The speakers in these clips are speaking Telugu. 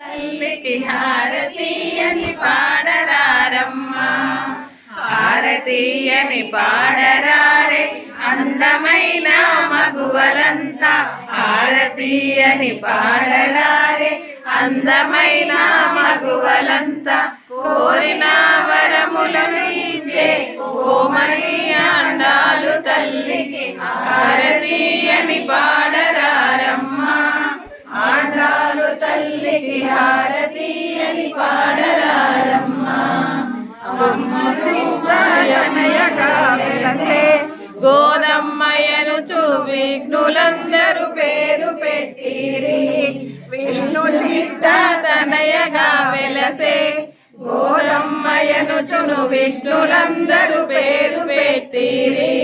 తల్లికి హారతీయని పాడరారమ్మా. హారతీయని పాడరారే అందమైన మగువలంతా. హారతీయని పాడరారే అందమైన మగువలంతా. కోరిన వరములను ఇచ్చే కోమని అండాలు తల్లికి. హారతీయని పా గోదమ్మయ్యను చూ విఘ్నులందరూ పేరు పెట్టిరి. విష్ణు చిత్త తనయగా వెలసే. గోదమ్మయ్యను చును విష్ణులందరూ పేరు పెట్టిరి.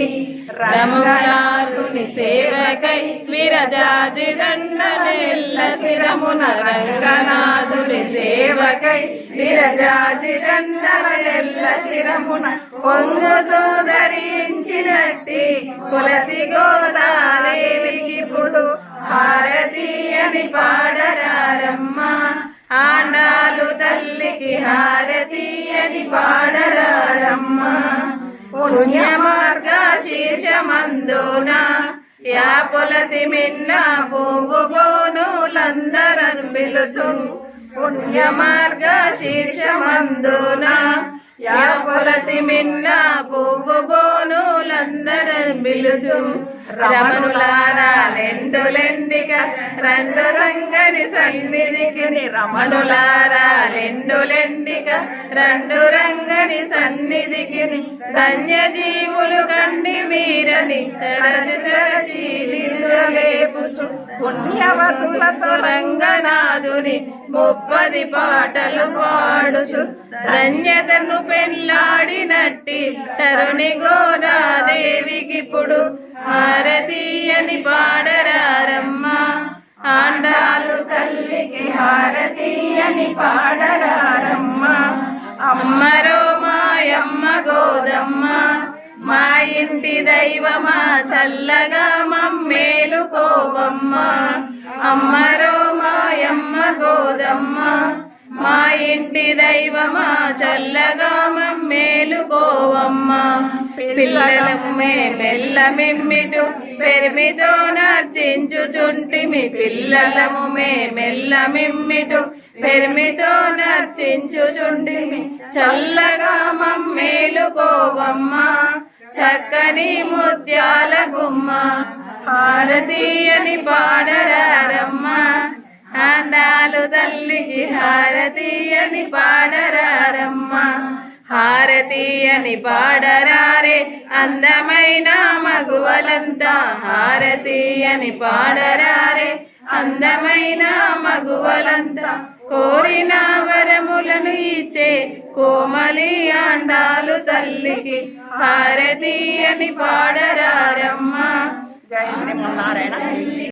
రంగారుని సేవకై విరజాజి దండనెల్ల శిరమున రంగనాథుని సేవకై విరజాజి దండనెల్ల శిర పొంగుతో ధరించినట్టి కులతి గోదాదేవికి ఇప్పుడు హారతీయని పాడరారమ్మా ఆండాలు తల్లికి హారతీయని పాడరారమ్మా. పుణ్య మార్గ శీర్షమందున యా పొలతి మిన్న పువ్వు బోనులందరను పిలుచు. పుణ్య మార్గ శీర్షమందునా యా పొలతి మిన్న పువ్వు బోనులందరం పిలుచు రమణులారాలెండులెండిక రెండు సంగని సన్నిధికి. రమణులారాలెండులెండిక రెండు రంగని సన్నిధికి. ధన్యజీవులు కండి మీరని. తరచి తరచి నిద్రలేపుచు. పుణ్యవతులతో రంగనాథుని ముప్పది పాటలు పాడుచు ధన్యతను పెళ్ళాడినట్టి తరుణి గోదాదేవికి ఇప్పుడు హారతీయని పాడరారమ్మా. ఆండాలు తల్లికి హారతీయని పాడరారమ్మా. అమ్మరో మాయమ్మ గోదమ్మ. ఇంటి దైవమా చల్లగా మమ్మేలుకోవమ్మ అమ్మరో మాయమ్మ గోదమ్మ. మా ఇంటి దైవమా చల్లగా మమ్మేలుకోవమ్మ పిల్లలకు మే మెల్లమిమ్మిటు పెరిమితో నర్చించుచుంటిమి పిల్లలము మే మెల్లమిమ్మిటు పెరిమితో నర్చించుచుంటిమి చల్లగా మమ్మేలుకోవమ్మ చక్కని ముత్యాల గుమ్మ హారతీయని పాడరారమ్మా. అందాలు తల్లికి హారతీయని పాడరారమ్మా. హారతీయని పాడరారే అందమైన మగువలంతా. హారతీయని పాడరారే అందమైన మగువలంతా కోరిన వరములను ఇచ్చే కోమలి ఆండాలు తల్లికి హారతీయని పాడరారమ్మ. జయ శ్రీమన్నారాయణ